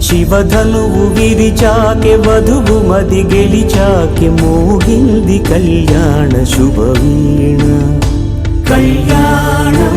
శివధనువు విరిచాకే వధువు మది గెలిచాకే మోగింది కళ్యాణ శుభవీణ. కళ్యాణం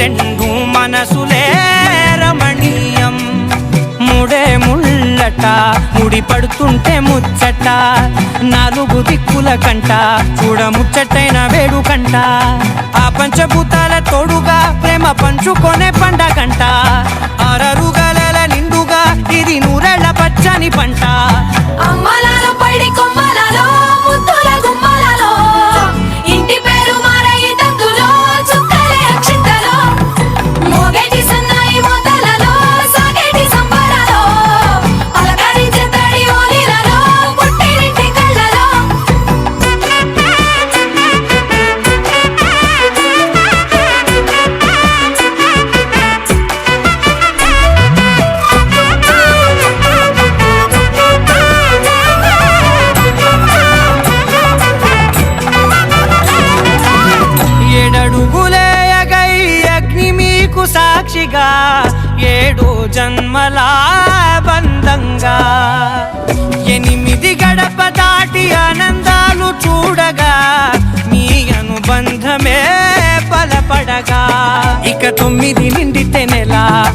రెండు మనసులే రమణీయం. ముడే ముళ్ళట ముడి పడుతుంటే ముచ్చట. నాలుగు దిక్కుల కంట చూడ ముచ్చటైన వేడుకంట ఆ పంచభూతాల తోడుగా ప్రేమ పంచుకొనే పండగంట ఆరరుగల నిండుగా ఇది నూరెళ్ళ పచ్చని పంట. జన్మలా బంధంగా. ఎనిమిది గడప దాటి ఆనందాలు చూడగా మీ అనుబంధమే బలపడగా ఇక తొమ్మిది నిండితే నెల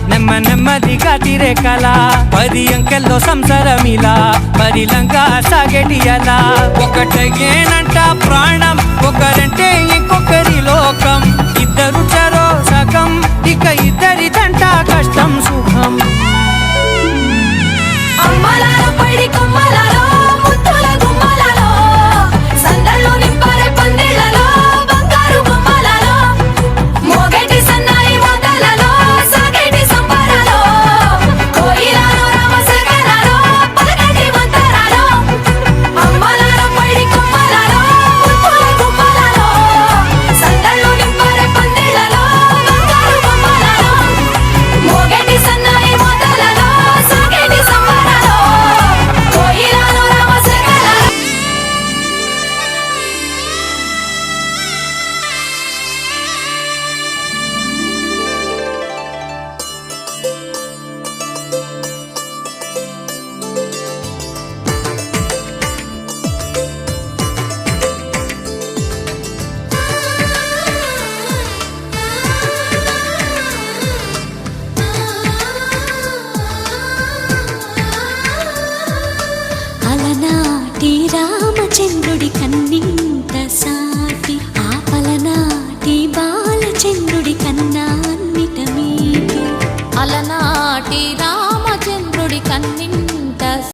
నెమ్మ నెమ్మదిగా తిరే కళ పది అంకెల్లో సంసారమిలా లంకా సాగటి అలా ఒకటేనంట ప్రాణం ఒకరంటే ఇంకొకరిలో అలనాటి రామచంద్రుడి కన్నింత సా